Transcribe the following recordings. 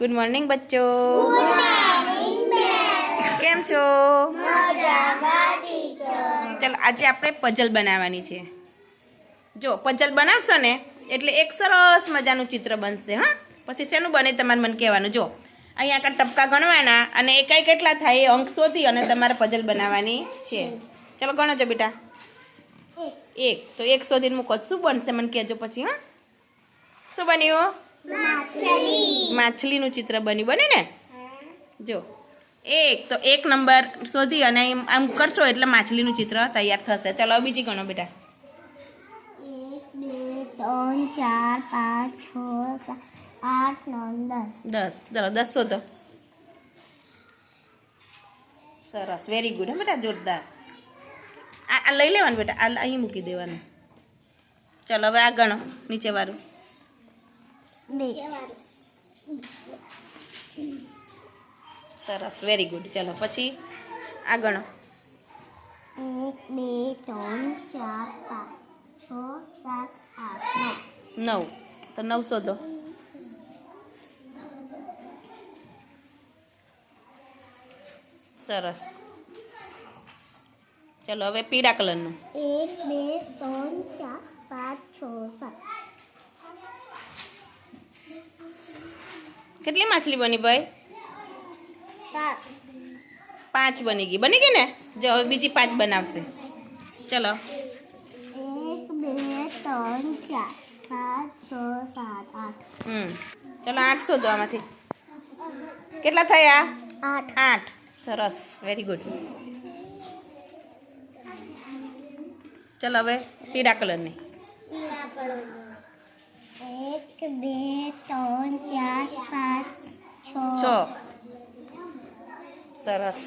Good morning બચ્ચો. કેમ છો? ચાલો, આજે આપણે પઝલ બનાવવાની છે. જો પઝલ બનાવશો ને, એટલે એક સરસ મજાનું ચિત્ર બનશે, હા? પછી શેનું બને તમારે મને કહેવાનું. જો, અહીંયા આગળ ટપકા ગણવાના અને એકાઈ કેટલા થાય એ અંક શોધી અને તમારે પઝલ બનાવવાની છે. ચાલો, ગણો છો બેટા. એક. તો એક શોધીને મૂકો. શું બનશે મને કહેજો પછી, હા? શું બન્યું? માછલીનું ચિત્ર બન્યું બને ને? જો. એક તો એક નંબર શોધી અને આમ કરશો એટલે માછલીનું ચિત્ર તૈયાર થશે. ચાલો બીજી ગણો બેટા. ત્રણ ચાર પાંચ છ સાત આઠ નવ દસ. દસ. ચાલો દસ શોધો. સરસ. વેરી ગુડ હે બેટા જોરદાર. આ લઈ લેવાનું બેટા. આ અહીં મૂકી દેવાનું. ચાલો હવે આ ગણો. નીચે વાળું. સરસ વેરી ગુડ ચાલો પછી આગળ. એક બે ત્રણ ચાર પાંચ છ સાત આઠ નવ. તો નવ શોધો. સરસ. ચલો હવે પીળા કલરનું. એક બે ત્રણ ચાર પાંચ છ સાત. કેટલી માછલી બની ભાઈ? પાંચ બની ગઈ. બની ગઈ ને? જો હવે બીજી પાંચ બનાવશે. ચલો. એક બે ત્રણ ચાર પાંચ છ સાત આઠ. હમ. ચલો આઠ શોધો આમાંથી. કેટલા થયા? આઠ. આઠ. સરસ. વેરી ગુડ ચલો હવે પીળા કલરની એક બે ત્રણ ચાર પાંચ છ. સરસ.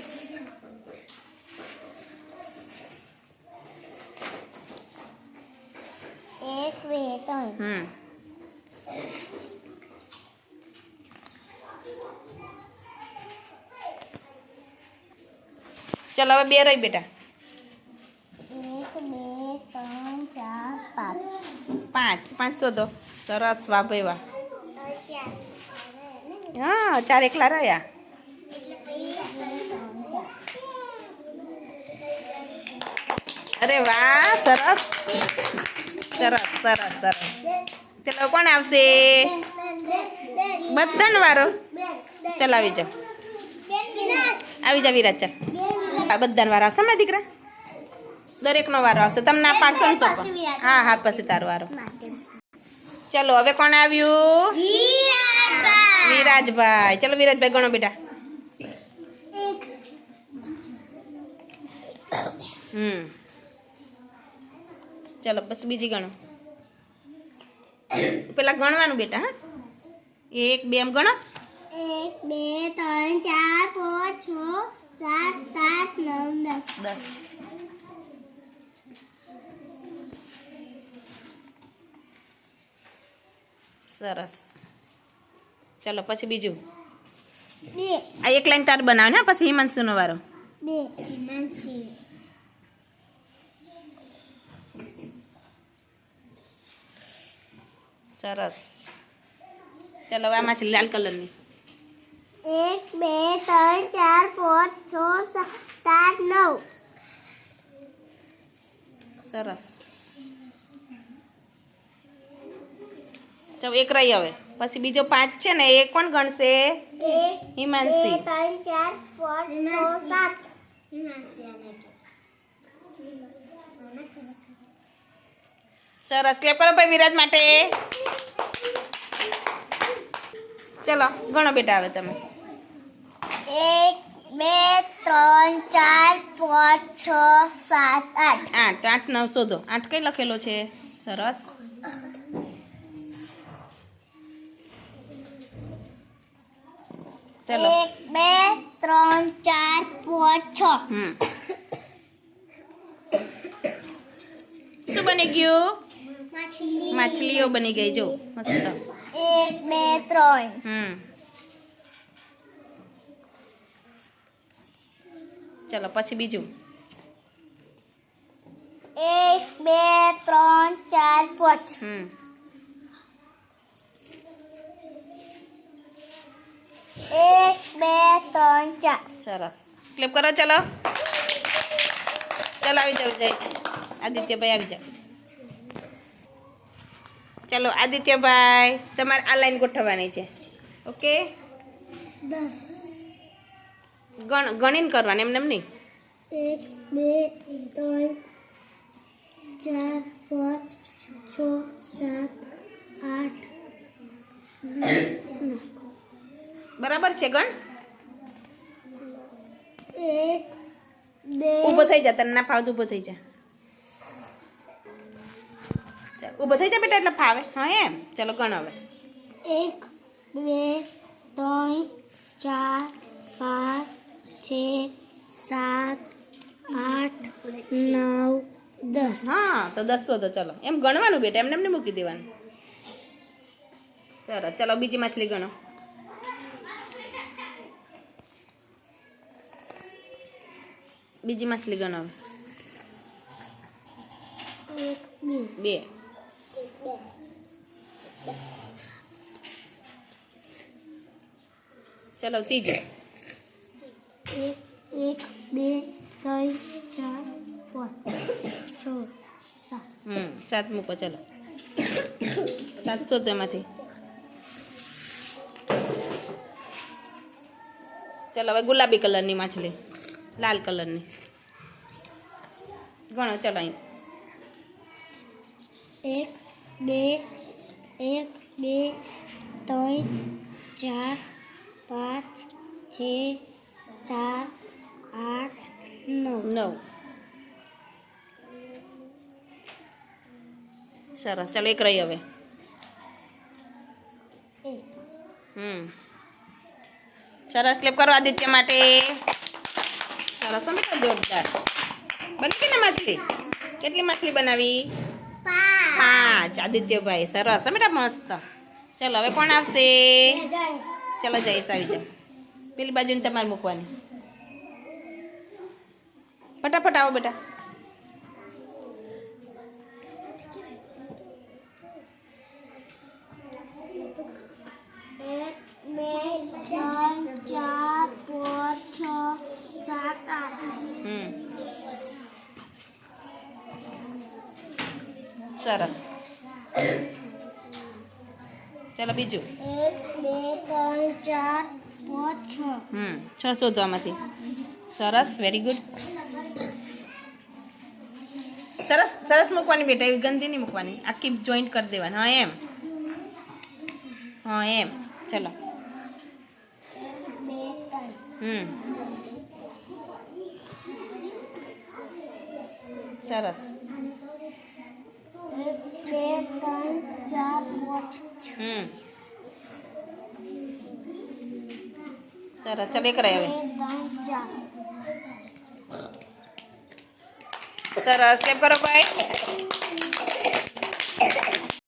એક બે ત્રણ. હમ. ચલો હવે બે રહી બેટા. એક બે ત્રણ ચાર પાંચ. પાંચ. પાંચ શોધો. સરસ વાહ ભાઈ વાહ. હા ચાર એકલા રહ્યા. અરે વાહ સરસ. સરસ સરસ સરસ. ચલો કોણ આવશે? બધાને વારો. ચાલ આવી જાઓ. આવી જાવ વિરાજ ચાલ. આ બધાને વારો આવશે મારા દીકરા? દરેકનો વારો આવશે. તમને આ પાડશો ને તો હા હા પછી તારો વારો. ચલો હવે કોણ આવ્યું? વિરાજભાઈ. ચલો વિરાજભાઈ ગણો બેટા. હમ. ચલો બસ બીજી ગણો. પેલા ગણવાનું બેટા હા? એક બે એમ ગણો. એક બે ત્રણ ચાર પાંચ છ સાત આઠ નવ દસ. દસ. સરસ. ચલો પછી બીજું. આ એક લાઈન તાર બનાવ ને પછી હિમાંશુનો વારો. સરસ. ચલો આમાં છે લાલ કલરની. એક બે ત્રણ ચાર પાંચ છ સાત આઠ નવ. સરસ. ચાલો એક રહી હવે. પછી બીજો પાંચ છે ને એ કોણ ગણશે? હિમાંશી. ચાર પાંચ સાત. સરસ. ક્લેપ કરો ભાઈ વિરાજ માટે. ચલો ગણો બેટા હવે તમે. એક બે ત્રણ ચાર પાંચ છ સાત આઠ. આઠ આઠ નવ શોધો. આઠ કઈ લખેલો છે? સરસ. ચલો. એક બે ત્રણ ચાર પાંચ છ. હમ. શું બની ગયું? માછલીઓ બની ગઈ જો મસ્ત. એક બે ત્રણ. હમ. ચલો પછી બીજું. એક બે ત્રણ ચાર પાંચ. હમ એક બે ત્રણ ચાર. સરસ. ક્લિપ કરો ચલો. ચલો આવી જાવ જય. આદિત્યભાઈ આવી જાવ ચલો આદિત્યભાઈ તમારે આ લાઈન ગોઠવવાની છે. ઓકે ગણ ગણીને કરવાની એમને એમ નહીં? એક બે ત્રણ ચાર પાંચ છ સાત આઠ બરાબર છે ગણ? એક બે ઊભો થઈ જા તને ના ફાવતું ઊભો થઈ જા. ચાલ ઊભો થઈ જા બેટા એટલે ફાવે. હા એમ. ચલો ગણ હવે. એક બે ત્રણ ચાર પાંચ છ સાત આઠ નવ દસ. હા તો દસો તો ચલો. એમ ગણવાનું બેટા એમને એમને મૂકી દેવાનું. ચલો ચલો બીજી માછલી ગણો. બીજી માછલી ગણાવે. બે. ચલો, ત્રીજી. એક બે ત્રણ ચાર પાંચ છ સાત હમ, સાત મૂકો, ચલો. સાતસો તો એમાંથી. ચલો, હવે ગુલાબી કલરની માછલી. લાલ કલરની. ગણો ચલો અહીં. એક બે એક બે ત્રણ ચાર પાંચ છ સાત આઠ નવ. નવ. સરસ. ચાલો એક રહી હવે. હમ. સરસ. ક્લેપ કરો આદિત્ય માટે. સરસ બેટા જોરદાર. બની ગઈ ને માછલી? કેટલી માછલી બનાવી? પાંચ. આદિત્યભાઈ સરસ બેટા મસ્ત. ચલો હવે કોણ આવશે? ચલો જઈશ આવી જાઓ પેલી બાજુને તમારે મૂકવાની. ફટાફટ આવો બેટા. સરસ. ચાલો બીજું. હમ છ શોધો આમાંથી. સરસ વેરી ગુડ સરસ સરસ મૂકવાની બેટા એવી ગંદી નહીં મૂકવાની. આખી જોઈન્ટ કરી દેવાની. હા એમ. હા એમ. ચલો. હમ. સરસ. એક બે ત્રણ ચાર પાંચ હમ. સરસ ચાલ એક હવે. સરસ કેમ કરો ભાઈ?